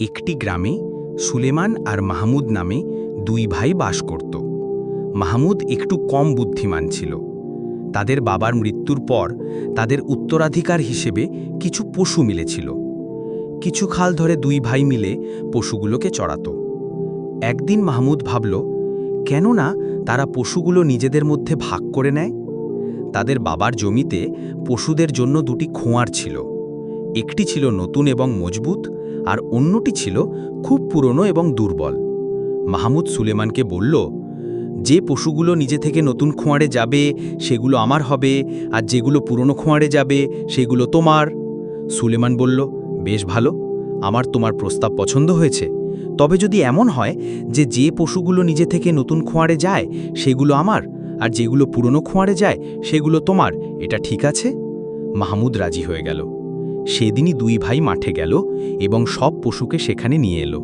একটি গ্রামে সুলেমান আর মাহমুদ নামে দুই ভাই বাস করত। মাহমুদ একটু কম বুদ্ধিমান ছিল। তাদের বাবার মৃত্যুর পর তাদের উত্তরাধিকার হিসেবে কিছু পশু মিলেছিল। কিছু খাল ধরে দুই ভাই মিলে পশুগুলোকে চড়াত। একদিন মাহমুদ ভাবল, কেননা তারা পশুগুলো নিজেদের মধ্যে ভাগ করে নেয়? তাদের বাবার জমিতে পশুদের জন্য দুটি খোঁয়ার ছিল। একটি ছিল নতুন এবং মজবুত আর অন্যটি ছিল খুব পুরনো এবং দুর্বল। মাহমুদ সুলেমানকে বলল, যে পশুগুলো নিজে থেকে নতুন খোঁয়াড়ে যাবে, সেগুলো আমার হবে, আর যেগুলো পুরনো খোঁয়াড়ে যাবে, সেগুলো তোমার। সুলেমান বলল, বেশ ভালো, আমার তোমার প্রস্তাব পছন্দ হয়েছে। তবে যদি এমন হয় যে যে পশুগুলো নিজে থেকে নতুন খোঁয়াড়ে যায়, সেগুলো আমার, আর যেগুলো পুরনো খোঁয়াড়ে যায়, সেগুলো তোমার, এটা ঠিক আছে? মাহমুদ রাজি হয়ে গেল। সেদিনই দুই ভাই মাঠে গেল এবং সব পশুকে সেখানে নিয়ে এলো,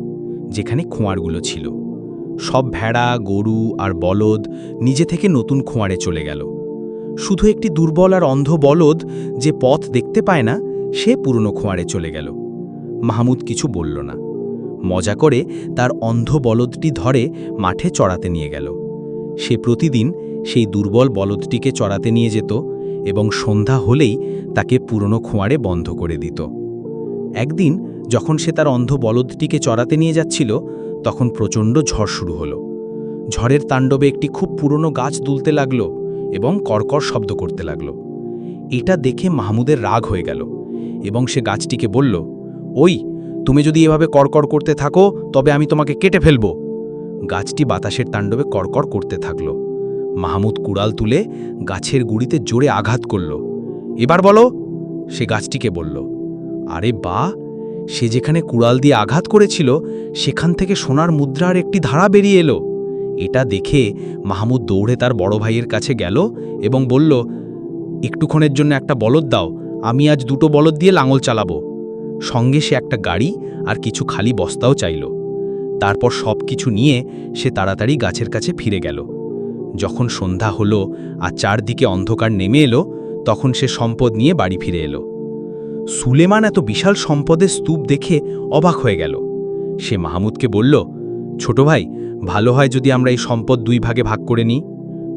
যেখানে খোঁয়ারগুলো ছিল। সব ভেড়া, গরু আর বলদ নিজে থেকে নতুন খোঁয়ারে চলে গেল। শুধু একটি দুর্বল আর অন্ধ বলদ যে পথ দেখতে পায় না, সে পুরনো খোঁয়ারে চলে গেল। মাহমুদ কিছু বলল না। মজা করে তার অন্ধ বলদটি ধরে মাঠে চড়াতে নিয়ে গেল। সে প্রতিদিন সেই দুর্বল বলদটিকে চড়াতে নিয়ে যেত এবং সন্ধ্যা হলেই তাকে পুরনো খোঁয়ারে বন্ধ করে দিত। একদিন যখন সে তার অন্ধ বলদটিকে চড়াতে নিয়ে যাচ্ছিল, তখন প্রচণ্ড ঝড় শুরু হলো। ঝড়ের তাণ্ডবে একটি খুব পুরনো গাছ দুলতে লাগল এবং কর্কর শব্দ করতে লাগল। এটা দেখে মাহমুদের রাগ হয়ে গেল এবং সে গাছটিকে বলল, ওই, তুমি যদি এভাবে কড়কড় করতে থাকো, তবে আমি তোমাকে কেটে ফেলব। গাছটি বাতাসের তাণ্ডবে কড়কড় করতে থাকল। মাহমুদ কুড়াল তুলে গাছের গুড়িতে জোরে আঘাত করল। এবার বলো, সে গাছটিকে বলল, আরে বা, সে যেখানে কুড়াল দিয়ে আঘাত করেছিল, সেখান থেকে সোনার মুদ্রার একটি ধারা বেরিয়ে এলো। এটা দেখে মাহমুদ দৌড়ে তার বড় ভাইয়ের কাছে গেল এবং বলল, একটুক্ষণের জন্য একটা বলদ দাও, আমি আজ দুটো বলদ দিয়ে লাঙল চালাবো। সঙ্গে সে একটা গাড়ি আর কিছু খালি বস্তাও চাইল। তারপর সব কিছু নিয়ে সে তাড়াতাড়ি গাছের কাছে ফিরে গেল। যখন সন্ধ্যা হলো আর চারদিকে অন্ধকার নেমে এলো, তখন সে সম্পদ নিয়ে বাড়ি ফিরে এলো। সুলেমান এত বিশাল সম্পদের স্তূপ দেখে অবাক হয়ে গেল। সে মাহমুদকে বলল, ছোট ভাই, ভালো হয় যদি আমরা এই সম্পদ দুই ভাগে ভাগ করে নিই।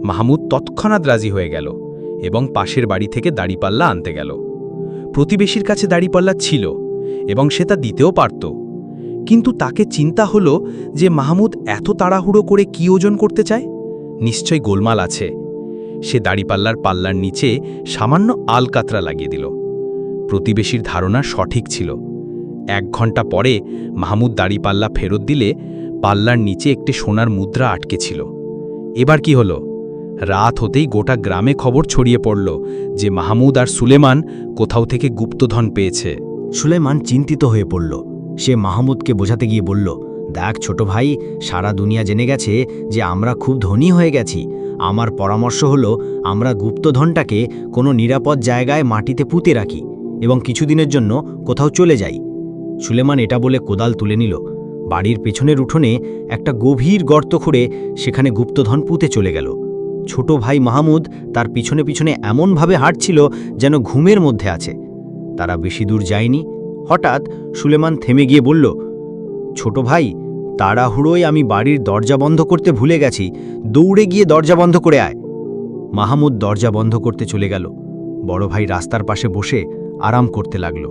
মাহমুদ তৎক্ষণাৎ রাজি হয়ে গেল এবং পাশের বাড়ি থেকে দাড়িপাল্লা আনতে গেল। প্রতিবেশীর কাছে দাড়িপাল্লা ছিল এবং সে তা দিতেও পারত। কিন্তু তাকে চিন্তা হলো যে মাহমুদ এত তাড়াহুড়ো করে কি ওজন করতে চায়? নিশ্চয় গোলমাল আছে। সে দাড়িপাল্লার পাল্লার নিচে সামান্য আলকাতরা লাগিয়ে দিল। প্রতিবেশীর ধারণা সঠিক ছিল। এক ঘণ্টা পরে মাহমুদ দাড়িপাল্লা ফেরত দিলে পাল্লার নিচে একটি সোনার মুদ্রা আটকে ছিল। এবার কি হলো? রাত হতেই গোটা গ্রামে খবর ছড়িয়ে পড়ল যে মাহমুদ আর সুলেমান কোথাও থেকে গুপ্তধন পেয়েছে। সুলেমান চিন্তিত হয়ে পড়ল। সে মাহমুদকে বোঝাতে গিয়ে বলল দেখ ছোট ভাই, সারা দুনিয়া জেনে গেছে যে আমরা খুব ধনী হয়ে গেছি। আমার পরামর্শ হলো, আমরা গুপ্তধনটাকে কোনো নিরাপদ জায়গায় মাটিতে পুঁতে রাখি এবং কিছুদিনের জন্য কোথাও চলে যাই। সুলেমান এটা বলে কোদাল তুলে নিল। বাড়ির পেছনের উঠোনে একটা গভীর গর্ত খুঁড়ে সেখানে গুপ্তধন পুঁতে চলে গেল। ছোট ভাই মাহমুদ তার পিছনে পিছনে এমনভাবে হাঁটছিল যেন ঘুমের মধ্যে আছে। তারা বেশি দূর যায়নি। হঠাৎ সুলেমান থেমে গিয়ে বলল, ছোট ভাই তাড়াহুড়োয় আমি বাড়ির দরজা বন্ধ করতে ভুলে গেছি। দৌড়ে গিয়ে দরজা বন্ধ করে আয়। মাহমুদ দরজা বন্ধ করতে চলে গেল। বড় ভাই রাস্তার পাশে বসে আরাম করতে লাগল।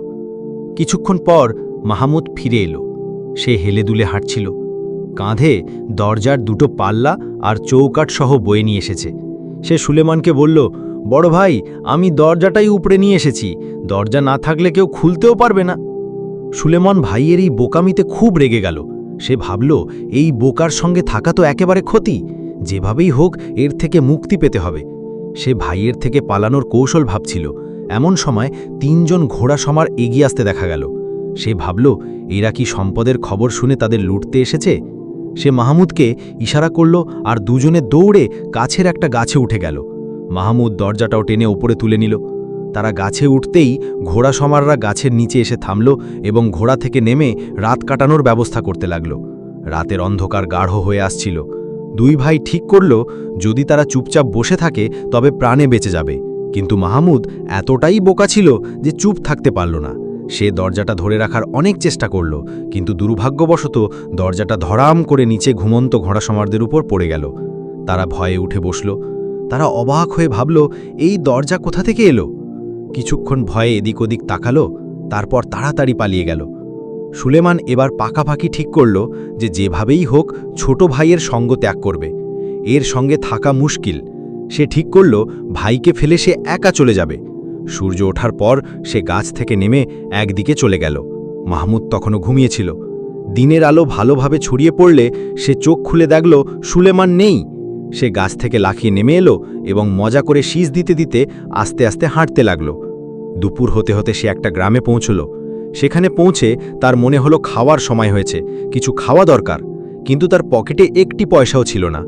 কিছুক্ষণ পর মাহমুদ ফিরে এলো। সে হেলে দুলে হাঁটছিল। কাঁধে দরজার দুটো পাল্লা আর চৌকাট সহ বয়ে নিয়ে এসেছে। সে সুলেমানকে বলল, বড় ভাই, আমি দরজাটাই উপরে নিয়ে এসেছি। দরজা না থাকলে কেউ খুলতেও পারবে না। সুলেমান ভাইয়ের এই বোকামিতে খুব রেগে গেল। সে ভাবল, এই বোকার সঙ্গে থাকা তো একেবারে ক্ষতি। যেভাবেই হোক, এর থেকে মুক্তি পেতে হবে। সে ভাইয়ের থেকে পালানোর কৌশল ভাবছিল। এমন সময় তিনজন ঘোড়া সমার এগিয়ে আসতে দেখা গেল। সে ভাবল, এরা কি সম্পদের খবর শুনে তাদের লুটতে এসেছে? সে মাহমুদকে ইশারা করল, আর দুজনে দৌড়ে কাছের একটা গাছে উঠে গেল। মাহমুদ দরজাটাও টেনে ওপরে তুলে নিল। তারা গাছে উঠতেই ঘোড়া সমাররা গাছের নিচে এসে থামল এবং ঘোড়া থেকে নেমে রাত কাটানোর ব্যবস্থা করতে লাগল। রাতের অন্ধকার গাঢ় হয়ে আসছিল। দুই ভাই ঠিক করল, যদি তারা চুপচাপ বসে থাকে, তবে প্রাণে বেঁচে যাবে। কিন্তু মাহমুদ এতটাই বোকা ছিল যে চুপ থাকতে পারল না। সে দরজাটা ধরে রাখার অনেক চেষ্টা করল, কিন্তু দুর্ভাগ্যবশত দরজাটা ধরাম করে নিচে ঘুমন্ত ঘোড়াসমারদের উপর পড়ে গেল। তারা ভয়ে উঠে বসল। তারা অবাক হয়ে ভাবল, এই দরজা কোথা থেকে এলো? কিছুক্ষণ ভয়ে এদিক ওদিক তাকালো, তারপর তাড়াতাড়ি পালিয়ে গেল। সুলেমান এবার পাকাপাকি ঠিক করল যে যেভাবেই হোক ছোট ভাইয়ের সঙ্গ ত্যাগ করবে। এর সঙ্গে থাকা মুশকিল। সে ঠিক করল ভাইকে ফেলে সে একা চলে যাবে। সূর্য ওঠার পর সে গাছ থেকে নেমে একদিকে চলে গেল। মাহমুদ তখনও ঘুমিয়েছিল। দিনের আলো ভালোভাবে ছড়িয়ে পড়লে সে চোখ খুলে দেখল সুলেমান নেই। সে গাছ থেকে লাফিয়ে নেমে এলো এবং মজা করে শীষ দিতে দিতে আস্তে আস্তে হাঁটতে লাগল। দুপুর হতে হতে সে একটা গ্রামে পৌঁছল। সেখানে পৌঁছে তার মনে হলো খাওয়ার সময় হয়েছে, কিছু খাওয়া দরকার। কিন্তু তার পকেটে একটি পয়সাও ছিল না।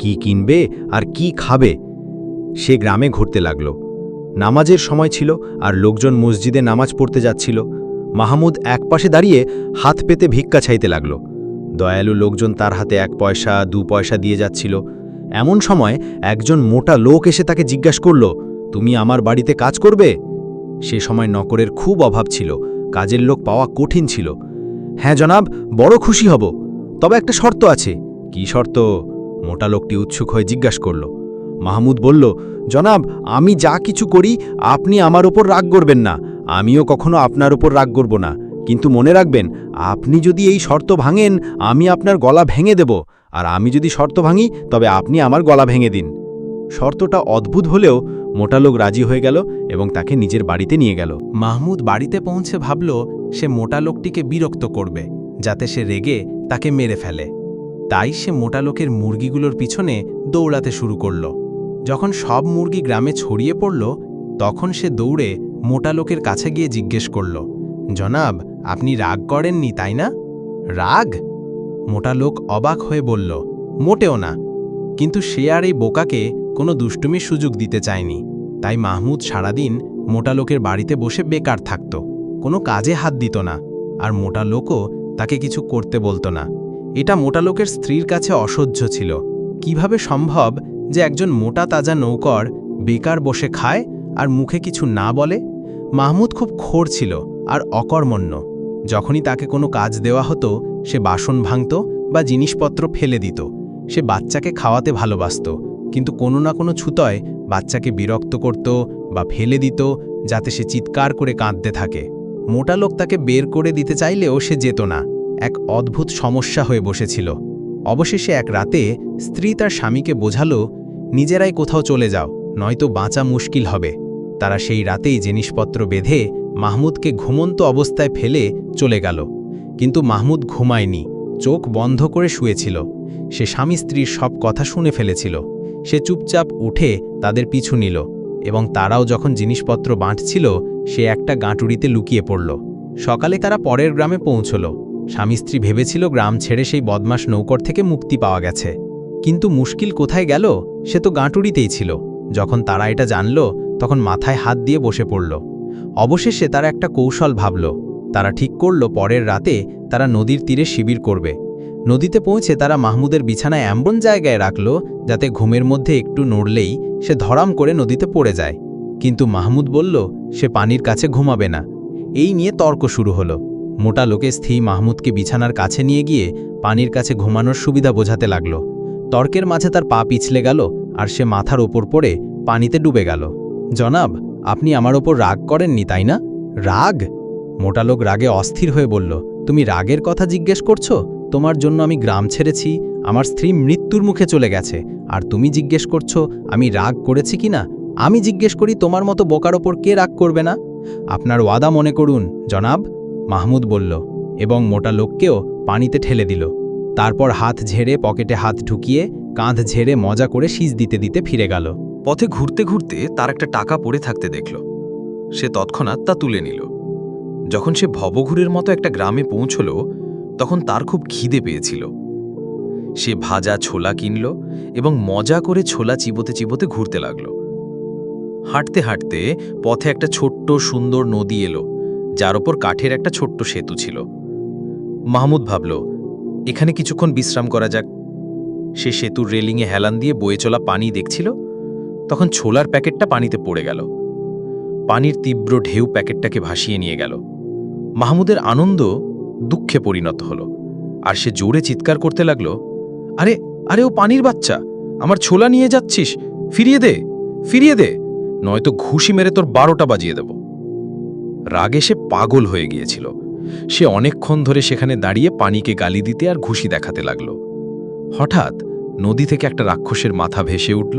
কি কিনবে আর কি খাবে? সে গ্রামে ঘুরতে লাগল। নামাজের সময় ছিল আর লোকজন মসজিদে নামাজ পড়তে যাচ্ছিল। মাহমুদ একপাশে দাঁড়িয়ে হাত পেতে ভিক্ষা চাইতে লাগল। দয়ালু লোকজন তার হাতে এক পয়সা, দু পয়সা দিয়ে যাচ্ছিল। এমন সময় একজন মোটা লোক এসে তাকে জিজ্ঞাসা করল, তুমি আমার বাড়িতে কাজ করবে? সে সময় নকরের খুব অভাব ছিল, কাজের লোক পাওয়া কঠিন ছিল। হ্যাঁ জনাব, বড় খুশি হব। তবে একটা শর্ত আছে। কি শর্ত? মোটা লোকটি উৎসুক হয়ে জিজ্ঞাসা করল। মাহমুদ বলল, জনাব, আমি যা কিছু করি, আপনি আমার ওপর রাগ করবেন না। আমিও কখনো আপনার ওপর রাগ করব না। কিন্তু মনে রাখবেন, আপনি যদি এই শর্ত ভাঙেন, আমি আপনার গলা ভেঙে দেব। আর আমি যদি শর্ত ভাঙি, তবে আপনি আমার গলা ভেঙে দিন। শর্তটা অদ্ভুত হলেও মোটা লোক রাজি হয়ে গেল এবং তাকে নিজের বাড়িতে নিয়ে গেল। মাহমুদ বাড়িতে পৌঁছে ভাবল, সে মোটা লোকটিকে বিরক্ত করবে, যাতে সে রেগে তাকে মেরে ফেলে। তাই সে মোটা লোকের মুরগিগুলোর পিছনে দৌড়াতে শুরু করল। যখন সব মুরগি গ্রামে ছড়িয়ে পড়ল, তখন সে দৌড়ে মোটা লোকের কাছে গিয়ে জিজ্ঞেস করল, জনাব, আপনি রাগ করেননি, তাই না? রাগ? মোটা লোক অবাক হয়ে বলল, মোটেও না। কিন্তু সে আর এই বোকাকে কোনো দুষ্টুমির সুযোগ দিতে চায়নি। তাই মাহমুদ সারাদিন মোটা লোকের বাড়িতে বসে বেকার থাকত। কোনো কাজে হাত দিত না আর মোটা লোকও তাকে কিছু করতে বলতো না। এটা মোটা লোকের স্ত্রীর কাছে অসহ্য ছিল। কীভাবে সম্ভব যে একজন মোটা তাজা নৌকর বেকার বসে খায় আর মুখে কিছু না বলে? মাহমুদ খুব খোর ছিল আর অকর্মণ্য। যখনই তাকে কোনো কাজ দেওয়া হতো, সে বাসন ভাঙত বা জিনিসপত্র ফেলে দিত। সে বাচ্চাকে খাওয়াতে ভালোবাসত। কিন্তু কোনো না কোনো ছুতয় বাচ্চাকে বিরক্ত করত বা ফেলে দিত যাতে সে চিৎকার করে কাঁদতে থাকে। মোটা লোক তাকে বের করে দিতে চাইলেও সে যেত না। এক অদ্ভুত সমস্যা হয়ে বসেছিল। অবশেষে এক রাতে স্ত্রী তার স্বামীকে বোঝালো, নিজেরাই কোথাও চলে যাও, নয়তো বাঁচা মুশকিল হবে। তারা সেই রাতেই জিনিসপত্র বেঁধে মাহমুদকে ঘুমন্ত অবস্থায় ফেলে চলে গেল। কিন্তু মাহমুদ ঘুমায়নি, চোখ বন্ধ করে শুয়েছিল। সে স্বামী স্ত্রীর সব কথা শুনে ফেলেছিল। সে চুপচাপ উঠে তাদের পিছু নিল এবং তারাও যখন জিনিসপত্র বাঁটছিল, সে একটা গাঁটুরিতে লুকিয়ে পড়ল। সকালে তারা পরের গ্রামে পৌঁছল। স্বামী স্ত্রী ভেবেছিল গ্রাম ছেড়ে সেই বদমাস নৌকর থেকে মুক্তি পাওয়া গেছে। কিন্তু মুশকিল কোথায় গেল? সে তো গাঁটুরিতেই ছিল। যখন তারা এটা জানল, তখন মাথায় হাত দিয়ে বসে পড়ল। অবশেষে তারা একটা কৌশল ভাবল। তারা ঠিক করল, পরের রাতে তারা নদীর তীরে শিবির করবে। নদীতে পৌঁছে তারা মাহমুদের বিছানায় এমন জায়গায় রাখল যাতে ঘুমের মধ্যে একটু নড়লেই সে ধরাম করে নদীতে পড়ে যায়। কিন্তু মাহমুদ বলল, সে পানির কাছে ঘুমাবে না। এই নিয়ে তর্ক শুরু হলো। মোটা লোকে স্থি মাহমুদকে বিছানার কাছে নিয়ে গিয়ে পানির কাছে ঘুমানোর সুবিধা বোঝাতে লাগল। তর্কের মাঝে তার পা পিছলে গেল আর সে মাথার ওপর পড়ে পানিতে ডুবে গেল। জনাব, আপনি আমার ওপর রাগ করেননি, তাই না? রাগ? মোটা লোক রাগে অস্থির হয়ে বলল, তুমি রাগের কথা জিজ্ঞেস করছ? তোমার জন্য আমি গ্রাম ছেড়েছি, আমার স্ত্রী মৃত্যুর মুখে চলে গেছে, আর তুমি জিজ্ঞেস করছ, আমি রাগ করেছি কি না? আমি জিজ্ঞেস করি, তোমার মতো বোকার ওপর কে রাগ করবে না? আপনার ওয়াদা মনে করুন, জনাব, মাহমুদ বলল, এবং মোটা লোককেও পানিতে ঠেলে দিল। তারপর হাত ঝেড়ে পকেটে হাত ঢুকিয়ে কাঁধ ঝেড়ে মজা করে শীষ দিতে দিতে ফিরে গেল। পথে ঘুরতে ঘুরতে তার একটা টাকা পড়ে থাকতে দেখল। সে তৎক্ষণাৎ তা তুলে নিল। যখন সে ভবঘুরের মতো একটা গ্রামে পৌঁছল তখন তার খুব খিদে পেয়েছিল। সে ভাজা ছোলা কিনল এবং মজা করে ছোলা চিবোতে চিবোতে ঘুরতে লাগল। হাঁটতে হাঁটতে পথে একটা ছোট্ট সুন্দর নদী এলো, যার ওপর কাঠের একটা ছোট্ট সেতু ছিল। মাহমুদ ভাবল, এখানে কিছুক্ষণ বিশ্রাম করা যাক। সে সেতুর রেলিংয়ে হেলান দিয়ে বয়ে চলা পানি দেখছিল, তখন ছোলার প্যাকেটটা পানিতে পড়ে গেল। পানির তীব্র ঢেউ প্যাকেটটাকে ভাসিয়ে নিয়ে গেল। মাহমুদের আনন্দ দুঃখে পরিণত হলো। আর সে জোরে চিৎকার করতে লাগল, আরে আরে ও পানির বাচ্চা, আমার ছোলা নিয়ে যাচ্ছিস, ফিরিয়ে দে ফিরিয়ে দে, নয়তো ঘুষি মেরে তোর বারোটা বাজিয়ে দেব। রাগে সে পাগল হয়ে গিয়েছিল। সে অনেকক্ষণ ধরে সেখানে দাঁড়িয়ে পানিকে গালি দিতে আর ঘুষি দেখাতে লাগল। হঠাৎ নদী থেকে একটা রাক্ষসের মাথা ভেসে উঠল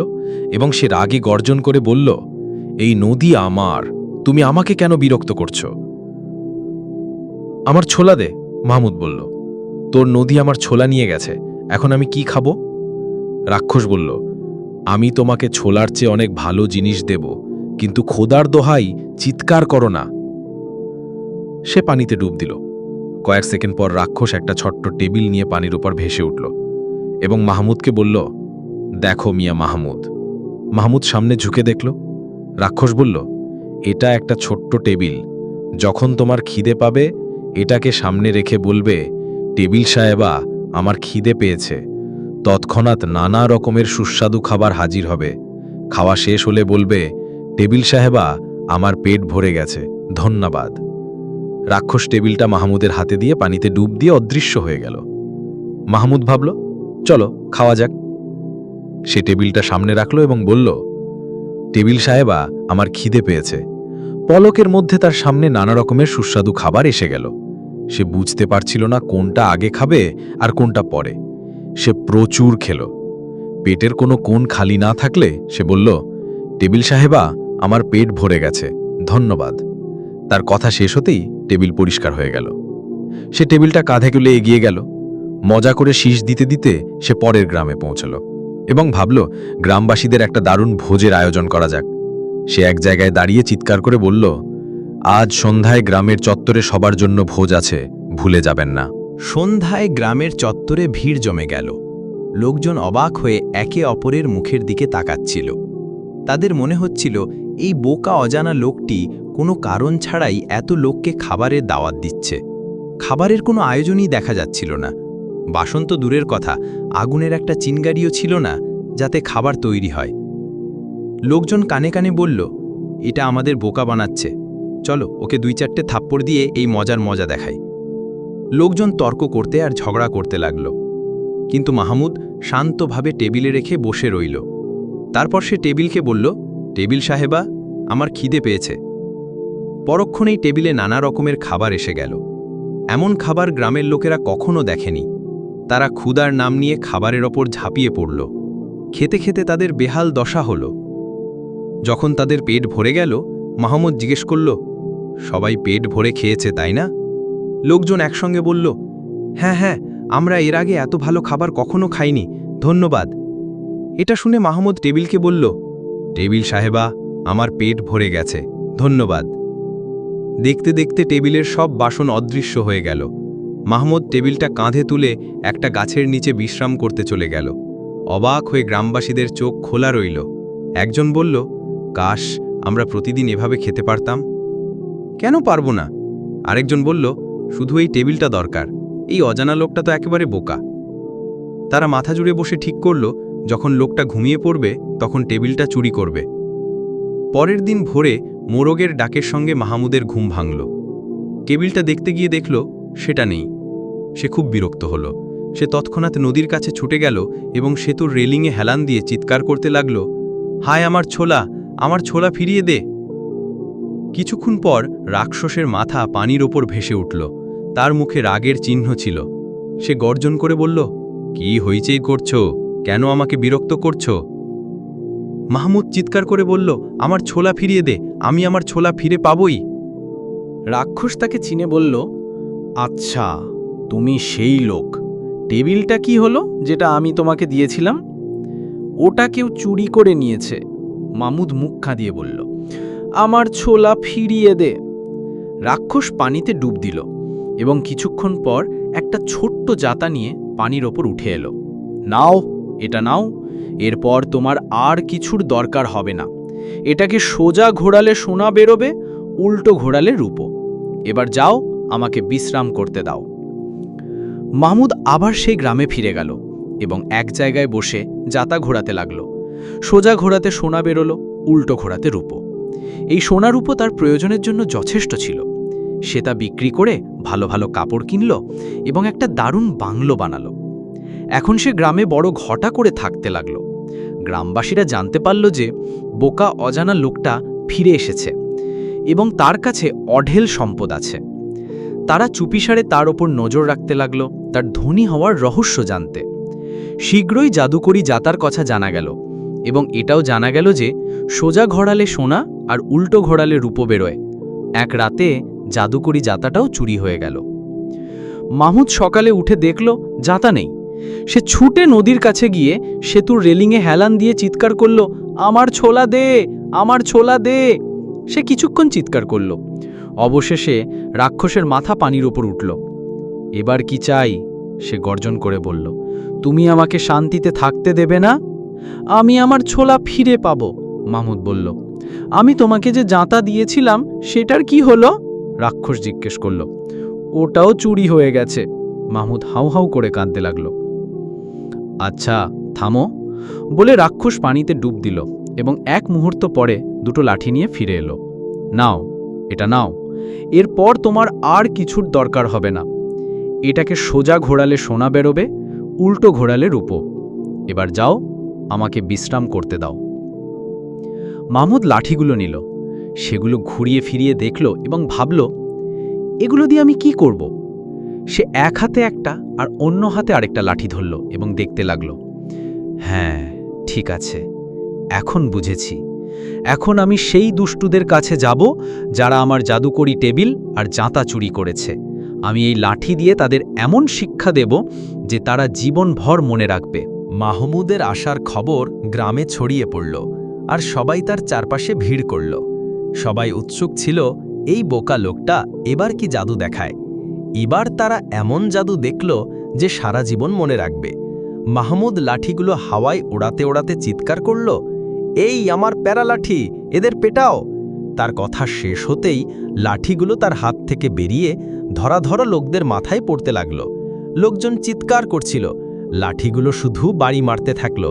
এবং সে রাগে গর্জন করে বলল, এই নদী আমার, তুমি আমাকে কেন বিরক্ত করছ? আমার ছোলা দে, মাহমুদ বলল। তোর নদী আমার ছোলা নিয়ে গেছে, এখন আমি কি খাব? রাক্ষস বলল, আমি তোমাকে ছোলার চেয়ে অনেক ভালো জিনিস দেব, কিন্তু খোদার দোহাই চিৎকার করো না। সে পানিতে ডুব দিল। কয়েক সেকেন্ড পর রাক্ষস একটা ছোট্ট টেবিল নিয়ে পানির উপর ভেসে উঠল এবং মাহমুদকে বলল, দেখো মিয়া মাহমুদ। মাহমুদ সামনে ঝুঁকে দেখল। রাক্ষস বলল, এটা একটা ছোট্ট টেবিল, যখন তোমার খিদে পাবে এটাকে সামনে রেখে বলবে, টেবিল সাহেবা, আমার খিদে পেয়েছে। তৎক্ষণাৎ নানা রকমের সুস্বাদু খাবার হাজির হবে। খাওয়া শেষ হলে বলবে, টেবিল সাহেবা, আমার পেট ভরে গেছে। ধন্যবাদ। রাক্ষস টেবিলটা মাহমুদের হাতে দিয়ে পানিতে ডুব দিয়ে অদৃশ্য হয়ে গেল। মাহমুদ ভাবল, চলো, খাওয়া যাক। সে টেবিলটা সামনে রাখল এবং বলল, টেবিল সাহেবা, আমার খিদে পেয়েছে। পলকের মধ্যে তার সামনে নানা রকমের সুস্বাদু খাবার এসে গেল। সে বুঝতে পারছিল না কোনটা আগে খাবে আর কোনটা পরে। সে প্রচুর খেল। পেটের কোনো কোণ খালি না থাকলে সে বলল, টেবিল সাহেবা, আমার পেট ভরে গেছে। ধন্যবাদ। তার কথা শেষ হতেই টেবিল পরিষ্কার হয়ে গেল। সে টেবিলটা কাঁধে তুলে এগিয়ে গেল। মজা করে শীষ দিতে দিতে সে পরের গ্রামে পৌঁছল এবং ভাবল, গ্রামবাসীদের একটা দারুণ ভোজের আয়োজন করা যাক। সে এক জায়গায় দাঁড়িয়ে চিৎকার করে বলল, আজ সন্ধ্যায় গ্রামের চত্বরে সবার জন্য ভোজ আছে, ভুলে যাবেন না। সন্ধ্যায় গ্রামের চত্বরে ভিড় জমে গেল। লোকজন অবাক হয়ে একে অপরের মুখের দিকে তাকাচ্ছিল। তাদের মনে হচ্ছিল, এই বোকা অজানা লোকটি কোনো কারণ ছাড়াই এত লোককে খাবারের দাওয়াত দিচ্ছে। খাবারের কোনো আয়োজনই দেখা যাচ্ছিল না। বাসন্ত দূরের কথা, আগুনের একটা চিনগাড়িও ছিল না, যাতে খাবার তৈরি হয়। লোকজন কানে কানে বলল, এটা আমাদের বোকা বানাচ্ছে। চলো, ওকে দুই চারটে থাপ্পড় দিয়ে এই মজার মজা দেখাই। লোকজন তর্ক করতে আর ঝগড়া করতে লাগল। কিন্তু মাহমুদ শান্তভাবে টেবিলে রেখে বসে রইল। তারপর সে টেবিলকে বলল, টেবিল সাহেবা, আমার খিদে পেয়েছে। পরক্ষণেই টেবিলে নানা রকমের খাবার এসে গেল। এমন খাবার গ্রামের লোকেরা কখনো দেখেনি। তারা ক্ষুদার নাম নিয়ে খাবারের ওপর ঝাঁপিয়ে পড়ল। খেতে খেতে তাদের বেহাল দশা হল। যখন তাদের পেট ভরে গেল, মাহমুদ জিজ্ঞেস করল, সবাই পেট ভরে খেয়েছে, তাই না? লোকজন একসঙ্গে বলল হ্যাঁ হ্যাঁ আমরা এর আগে এত ভালো খাবার কখনো খাইনি, ধন্যবাদ। এটা শুনে মাহমুদ টেবিলকে বলল, টেবিল সাহেবা, আমার পেট ভরে গেছে, ধন্যবাদ। দেখতে দেখতে টেবিলের সব বাসন অদৃশ্য হয়ে গেল। মাহমুদ টেবিলটা কাঁধে তুলে একটা গাছের নিচে বিশ্রাম করতে চলে গেল। অবাক হয়ে গ্রামবাসীদের চোখ খোলা রইল। একজন বলল কাশ, আমরা প্রতিদিন এভাবে খেতে পারতাম? কেন পারব না? আরেকজন বলল, শুধু এই টেবিলটা দরকার, এই অজানা লোকটা তো একেবারে বোকা। তারা মাথা জুড়ে বসে ঠিক করল, যখন লোকটা ঘুমিয়ে পড়বে, তখন টেবিলটা চুরি করবে। পরের দিন ভোরে মোরগের ডাকের সঙ্গে মাহমুদের ঘুম ভাঙল। টেবিলটা দেখতে গিয়ে দেখল, সেটা নেই। সে খুব বিরক্ত হল। সে তৎক্ষণাৎ নদীর কাছে ছুটে গেল এবং সেতুর রেলিংয়ে হেলান দিয়ে চিৎকার করতে লাগল, হায় আমার ছোলা আমার ছোলা ফিরিয়ে দে। কিছুক্ষণ পর রাক্ষসের মাথা পানির ওপর ভেসে উঠল। তার মুখে রাগের চিহ্ন ছিল। সে গর্জন করে বলল, কি হইচেই করছ? কেন আমাকে বিরক্ত করছ? মাহমুদ চিৎকার করে বলল, আমার ছোলা ফিরিয়ে দে, আমি আমার ছোলা ফিরে পাবই। রাক্ষস তাকে চিনে বলল আচ্ছা তুমি সেই লোক। টেবিলটা কি হলো যেটা আমি তোমাকে দিয়েছিলাম? ওটা কেউ চুরি করে নিয়েছে। মামুদ মুখ খাঁদিয়ে বলল, আমার ছোলা ফিরিয়ে দে। রাক্ষস পানিতে ডুব দিল এবং কিছুক্ষণ পর একটা ছোট্ট জাতা নিয়ে পানির ওপর উঠে এলো। নাও, এটা নাও, এরপর তোমার আর কিছুর দরকার হবে না। এটাকে সোজা ঘোরালে সোনা বেরোবে, উল্টো ঘোরালে রূপো। এবার যাও, আমাকে বিশ্রাম করতে দাও। মাহমুদ আবার সেই গ্রামে ফিরে গেল এবং এক জায়গায় বসে জাতা ঘোরাতে লাগল। সোজা ঘোরাতে সোনা বেরোলো, উল্টো ঘোরাতে রূপো। এই সোনা রূপো তার প্রয়োজনের জন্য যথেষ্ট ছিল। সে তা বিক্রি করে ভালো ভালো কাপড় কিনল এবং একটা দারুণ বাংলো বানালো। এখন সে গ্রামে বড় ঘটা করে থাকতে লাগল। গ্রামবাসীরা জানতে পারল যে বোকা অজানা লোকটা ফিরে এসেছে এবং তার কাছে অঢেল সম্পদ আছে। তারা চুপিসারে তার ওপর নজর রাখতে লাগল, তার ধনী হওয়ার রহস্য জানতে। শীঘ্রই জাদুকরি জাতার কথা জানা গেল। এবং এটাও জানা গেল যে সোজা ঘোড়ালে সোনা আর উল্টো ঘোড়ালে রূপো বেরোয়। এক রাতে জাদুকরি জাতাটাও চুরি হয়ে গেল। মাহমুদ সকালে উঠে দেখল, জাতা নেই। সে ছুটে নদীর কাছে গিয়ে সেতুর রেলিংয়ে হেলান দিয়ে চিৎকার করল, আমার ছোলা দে, আমার ছোলা দে। সে কিছুক্ষণ চিৎকার করল। অবশেষে রাক্ষসের মাথা পানির ওপর উঠল। এবার কি চাই? সে গর্জন করে বলল, তুমি আমাকে শান্তিতে থাকতে দেবে না? আমি আমার ছোলা ফিরে পাব মাহমুদ বলল। আমি তোমাকে যে জাঁতা দিয়েছিলাম, সেটার কি হলো? রাক্ষস জিজ্ঞেস করল। ওটাও চুরি হয়ে গেছে মাহমুদ হাউ হাউ করে কাঁদতে লাগল। আচ্ছা থামো, বলে রাক্ষস পানিতে ডুব দিল এবং এক মুহূর্ত পরে দুটো লাঠি নিয়ে ফিরে এলো। নাও, এটা নাও, এরপর তোমার আর কিছুর দরকার হবে না। এটাকে সোজা ঘোরালে সোনা বেরোবে, উল্টো ঘোরালে রূপো। এবার যাও আমাকে বিশ্রাম করতে দাও। মাহমুদ লাঠিগুলো নিল, সেগুলো ঘুরিয়ে ফিরিয়ে দেখল এবং ভাবল, এগুলো দিয়ে আমি কি করব? সে এক হাতে একটা আর অন্য হাতে আরেকটা লাঠি ধরল এবং দেখতে লাগল হ্যাঁ ঠিক আছে, এখন বুঝেছি। এখন আমি সেই দুষ্টুদের কাছে যাব যারা আমার জাদুকরি টেবিল আর জাঁতা চুরি করেছে। আমি এই লাঠি দিয়ে তাদের এমন শিক্ষা দেব যে তারা জীবনভর মনে রাখবে। মাহমুদের আসার খবর গ্রামে ছড়িয়ে পড়ল আর সবাই তার চারপাশে ভিড় করল। সবাই উৎসুক ছিল, এই বোকা লোকটা এবার কি জাদু দেখায়? এবার তারা এমন জাদু দেখল যে সারা জীবন মনে রাখবে। মাহমুদ লাঠিগুলো হাওয়ায় ওড়াতে ওড়াতে চিৎকার করল, এই আমার প্যারা লাঠি এদের পেটাও! তার কথা শেষ হতেই লাঠিগুলো তার হাত থেকে বেরিয়ে ধরাধরা লোকদের মাথায় পড়তে লাগল। লোকজন চিৎকার করছিল লাঠিগুলো শুধু বাড়ি মারতে থাকল।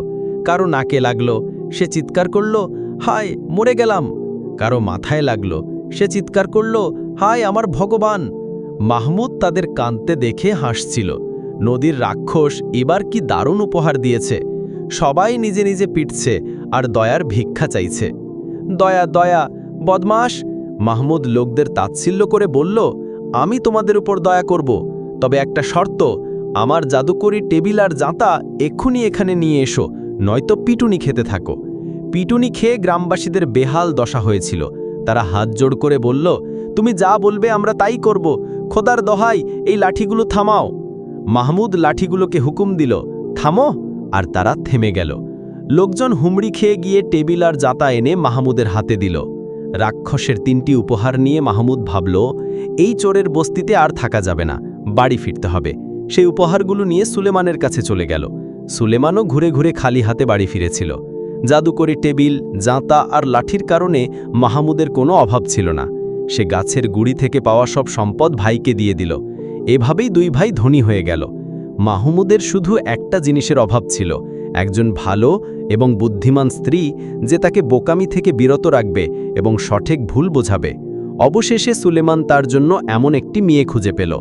কারও নাকে লাগল, সে চিৎকার করল, হায়, মরে গেলাম। কারও মাথায় লাগল, সে চিৎকার করল, হায়, আমার ভগবান। মাহমুদ তাদের কাঁদতে দেখে হাসছিল। নদীর রাক্ষস এবার কি দারুণ উপহার দিয়েছে। সবাই নিজে নিজে পিটছে আর দয়ার ভিক্ষা চাইছে। দয়া দয়া বদমাস মাহমুদ লোকদের তাচ্ছিল্য করে বলল, আমি তোমাদের উপর দয়া করব, তবে একটা শর্ত আমার জাদুকরি টেবিল আর জাঁতা এক্ষুনি এখানে নিয়ে এসো, নয়তো পিটুনি খেতে থাকো। পিটুনি খেয়ে গ্রামবাসীদের বেহাল দশা হয়েছিল। তারা হাত জোড় করে বলল, তুমি যা বলবে আমরা তাই করব। খোদার দহাই, এই লাঠিগুলো থামাও। মাহমুদ লাঠিগুলোকে হুকুম দিল, থামো। আর তারা থেমে গেল। লোকজন হুমড়ি খেয়ে গিয়ে টেবিল আর জাতা এনে মাহমুদের হাতে দিল। রাক্ষসের তিনটি উপহার নিয়ে মাহমুদ ভাবল, এই চোরের বস্তিতে আর থাকা যাবে না, বাড়ি ফিরতে হবে। সেই উপহারগুলো নিয়ে সুলেমানের কাছে চলে গেল। সুলেমানও ঘুরে ঘুরে খালি হাতে বাড়ি ফিরেছিল। জাদুকরি টেবিল, জাঁতা আর লাঠির কারণে মাহমুদের কোনো অভাব ছিল না। সে গাছের গুড়ি থেকে পাওয়া সব সম্পদ ভাইকে দিয়ে দিল। এভাবেই দুই ভাই ধনী হয়ে গেল। মাহমুদের শুধু একটা জিনিসের অভাব ছিল, একজন ভালো এবং বুদ্ধিমান স্ত্রী যে তাকে বোকামি থেকে বিরত রাখবে এবং সঠিক ভুল বোঝাবে। অবশেষে সুলেমান তার জন্য এমন একটি মেয়ে খুঁজে পেল।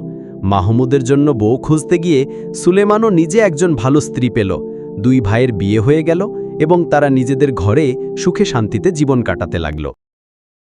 মাহমুদের জন্য বউ খুঁজতে গিয়ে সুলেমানও নিজে একজন ভালো স্ত্রী পেল। দুই ভাইয়ের বিয়ে হয়ে গেল এবং তারা নিজেদের ঘরে সুখে শান্তিতে জীবন কাটাতে লাগল।